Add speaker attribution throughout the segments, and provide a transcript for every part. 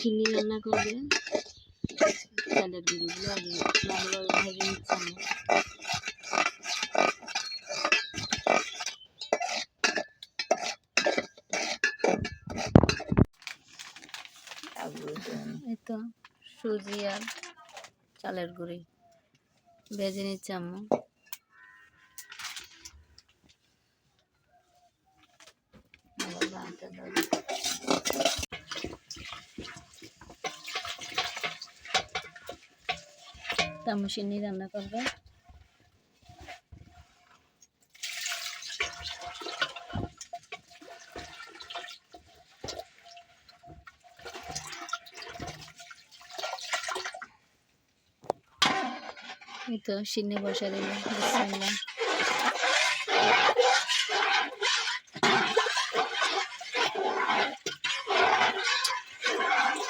Speaker 1: চিনি রান্না করবে। চালের গুঁড়িগুলো ভেজে সুজি আর চালের গুঁড়ি। ভেজে নিচ্ছি আম্মু। হাতে দাও। তামসিনি রান্না করবে এই তো সিন্নি বসা দিল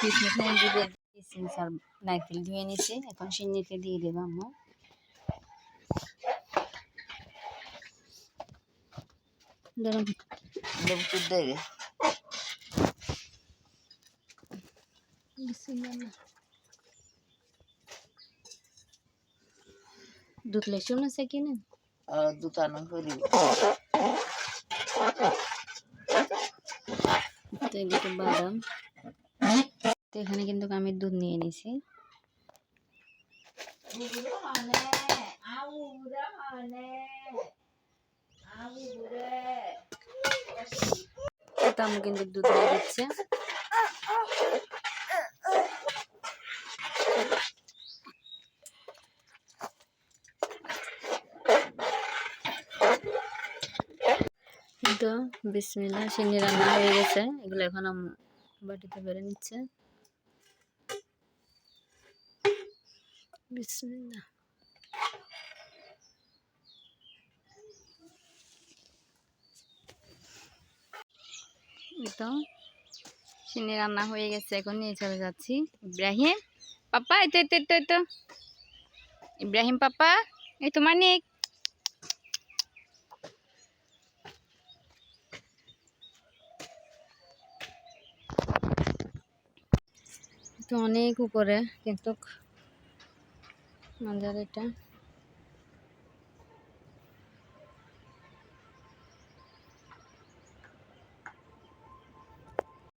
Speaker 1: বিসমিল্লাহ কিশমিশ আর দুধের কিশমিশ আর নারকেল ধুয়ে নিছি এখন সিন্নিতে দিয়ে দেবো আম্মু ধরুন বিসমিল্লাহ দুধ লেসুন আছে কি না
Speaker 2: দোকান করি
Speaker 1: তো এদিকে বাদাম তো এখানে কিন্তু আমি দুধ নিয়ে নিছি। তো আমি কিন্তু দুধ দিয়ে দিচ্ছে তো বিসমিল্লাহ, সিন্নি রান্না হয়ে গেছে। এগুলো এখন বাটিতে বেড়ে নিচ্ছে। তো সিন্নি রান্না হয়ে গেছে এখন নিয়ে চলে যাচ্ছি ইব্রাহিম পাপা এই তো এই তো এই তো, এই তো ইব্রাহিম পাপা এই তো মানিক তো অনেক উপরে কিন্তু মাজার এটা।